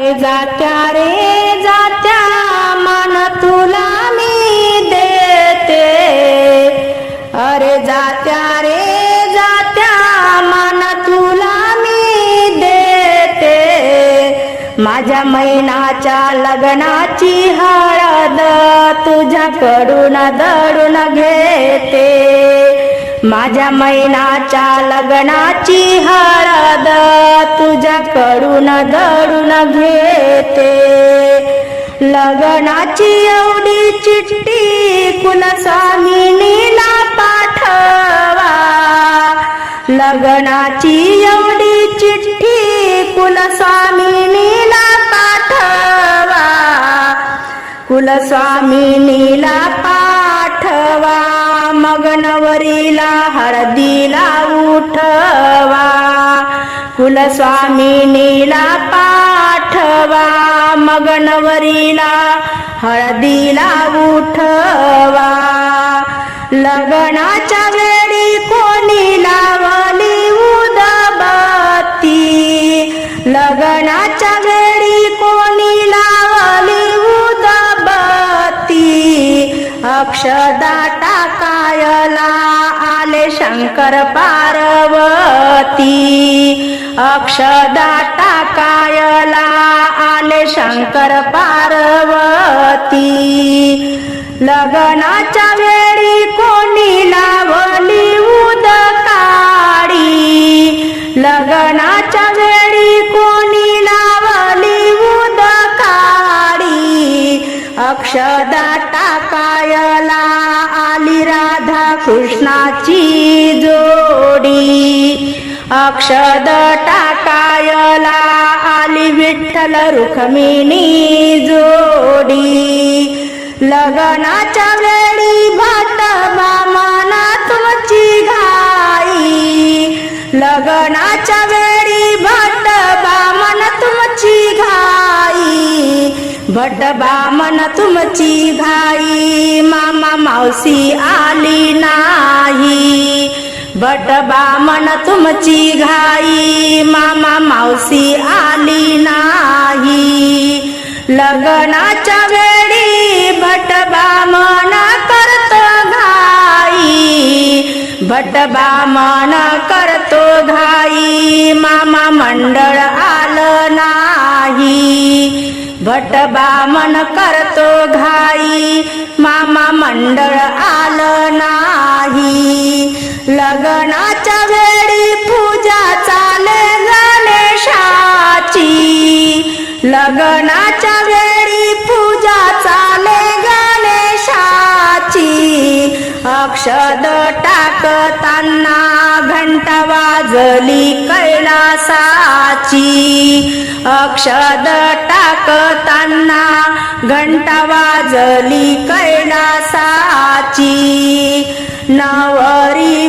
जात्या रे जात्या मन तुला मी देते. अरे जात्या रे जात्या मन तुला मी देते. माझ्या मैनाच्या लग्नाची हळद तुझ्याकडून दडून घेते. माझ्या मैनाच्या लग्नाची हळद तुझ्याकडून दडून घेते. लग्नाची एवढी चिठ्ठी कुलस्वामिनीला पाठवा? लग्नाची एवढी चिठ्ठी कुलस्वामिनीला पाठवा? कुलस्वामिनीला पाठवा. मग नवरीला हळदीला उठवा. कुलस्वामिनीला पाठवा. मग नवरीला हळदीला उठवा. लग्नाच्या वेळी कोणी लावली उदबत्ती? लग्नाच्या वेळी कोणी लावली उदबत्ती? अक्षदा शंकर पार्वती अक्षदा टाकायला आले शंकर पार्वती. लग्नाच्या वेळी कोणी लावली उदकाळी लग्नाच्या वेळी कोणी लावली उदकाळी अक्षदा कृष्णाची जोडी. अक्षद टाकायला आली विठ्ठल रुक्मिणी जोडी. लग्नाच्या वेळी भट मामाना तुमची घाई. लग्नाच्या भट बामन तुमची घाई मामा मावशी आली नाही. भट बामन तुमची घाई मामा मावशी आली नाही. लग्नाच्या वेळी भट बामन करतो घाई भट बामन करतो घाई मामा मंडळ आलं नाही. भट बामन करतो घाई मामा मंडळ आलं नाही. लग्नाच्या वेळी पूजा चाले गणेशाची. लग्ना अक्षद टाकताना घंटा वाजली कैलासाची. अक्षद टाकताना घंटा वाजली कैलासाची. नवरी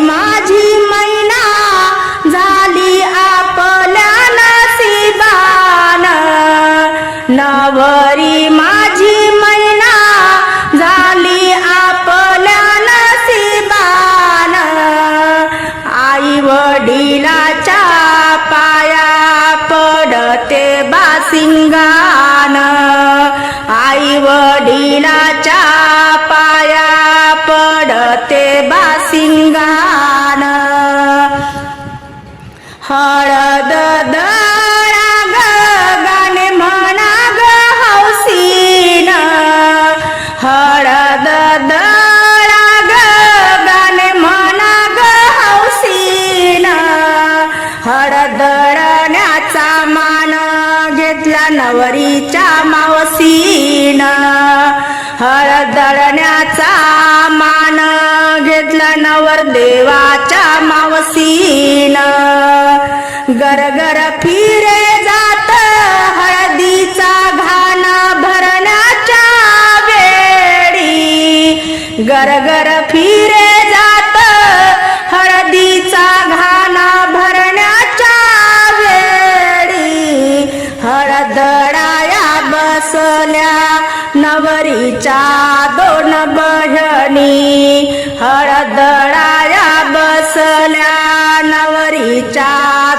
हळद हळदळाया बसल्या नवरीच्या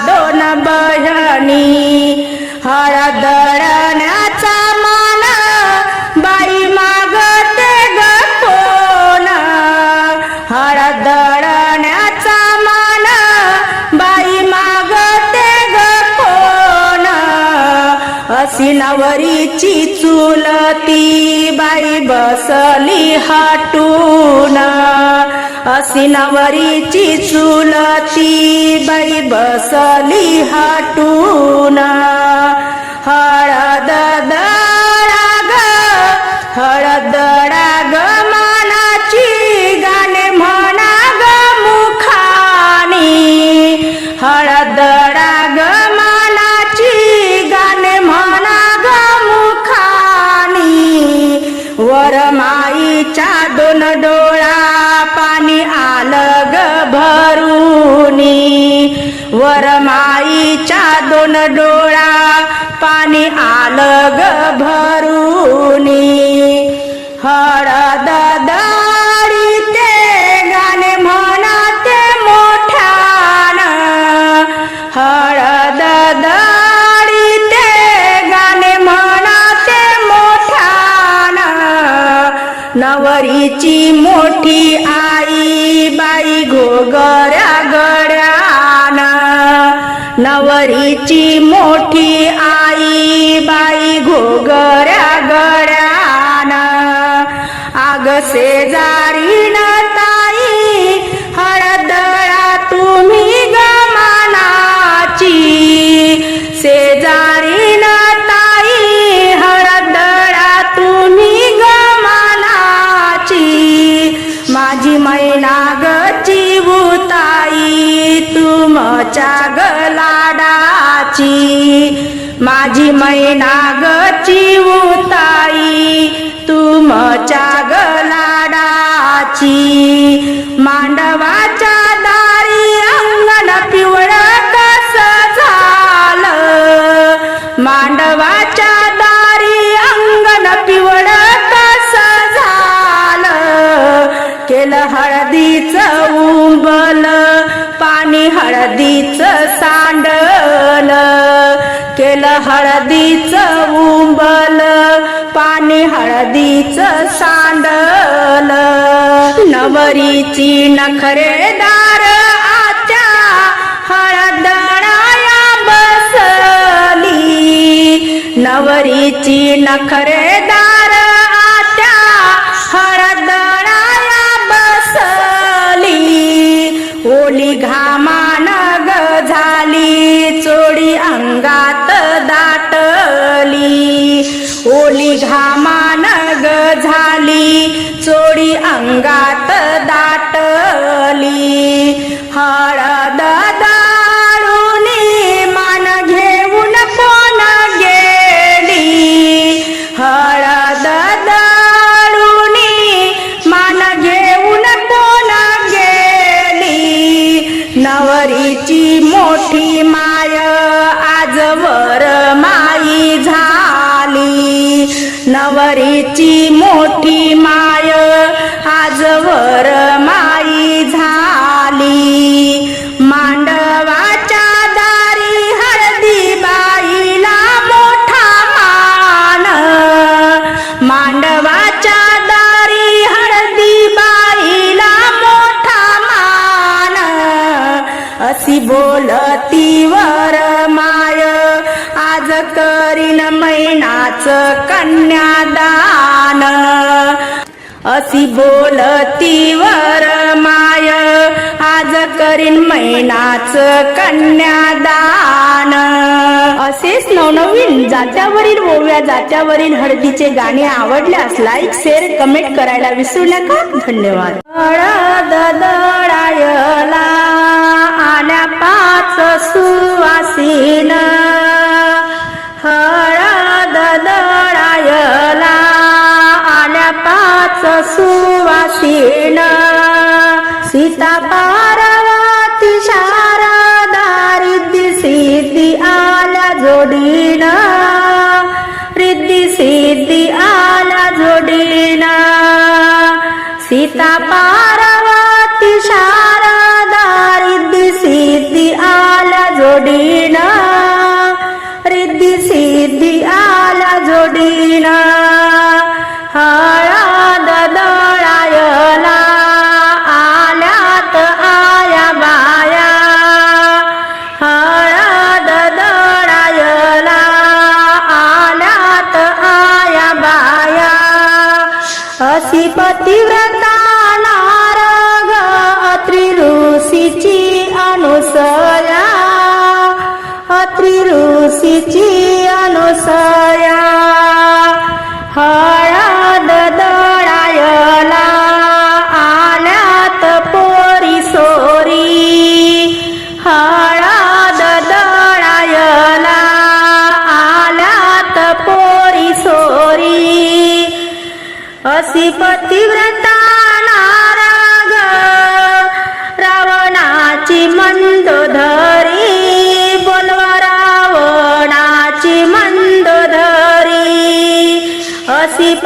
दोन बहिणी. हळदळण्याचा मान बाई मागते गपोन हळदळण्याचा मान बाई मागते गपोन अशी नवरीची ती बाई बसली हाटून. अशी नवरीची चुलती बाई बसली हाटून. हळद वरमाईच्या दोन डोळा पाणी आलं ग भरूनी. वरमाईच्या दोन डोळा पाणी आलं ग भरूनी. हळद नवरीची मोठी आई बाई घोगऱ्या गड्यान नवरीची मोठी आई बाई घोगऱ्या गड्यान आग जा माझी मैना गची उताई तुमच्या गलाडाची. मांडवाच्या दारी अंगण पिवळ कस झालं? मांडवाच्या दारी अंगण पिवळ कस झालं? केलं हळदीचं उंबल पाणी हळदीचं सांडलं. केलं हळदीचं उंबल पाणी हळदीचं सांडल. नवरीची नखरेदार आच्या हळदणाया बसली. नवरीची नखरेदार अंगात दाटली. हळद दाळुनी मान घेऊन कोण गेली. हळद दाळुनी मान घेऊन कोण गेली. नवरीची मोठी माय आजवर माई झाली. नवरीची मोठी माय कन्यादान. अशी बोलती वर माय. आज करीन मैनाच कन्यादान. असेच नवनवीन जात्यावरील ओव्या जात्यावरील हळदीचे गाणे आवडल्यास लाईक शेअर कमेंट करायला विसरू नका. धन्यवाद. हळद दळायला आल्या पाच सुवासीन. सुवासीन सीता तुळशीची अनुसया. हळद दळायला आल्यात पोरी सोरी. हळद दळायला आल्यात पोरी सोरी. असी पतिव्रत si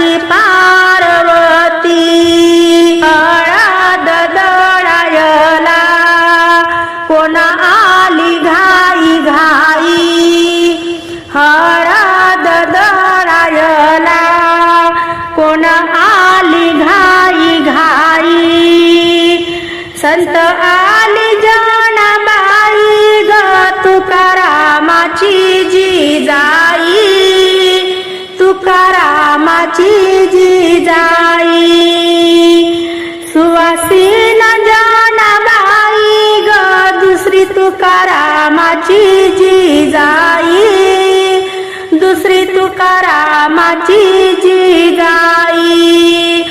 राजाची पार्वती. हळद दळायला कोण आली घाई घाई. हळद दळायला कोण आली घाई घाई. संत आली जनाबाई ग तुकारामाची. आमची जी जाई सुवासी बाई ग दुसरी तुकारामाची जी जाई दुसरी तुकारामाची जी जाई.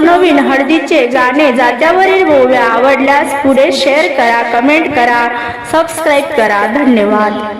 नवनवीन हळदीचे गाणे जात्यावरील गोव्या आवडल्यास पुढे शेअर करा कमेंट करा सबस्क्राईब करा. धन्यवाद.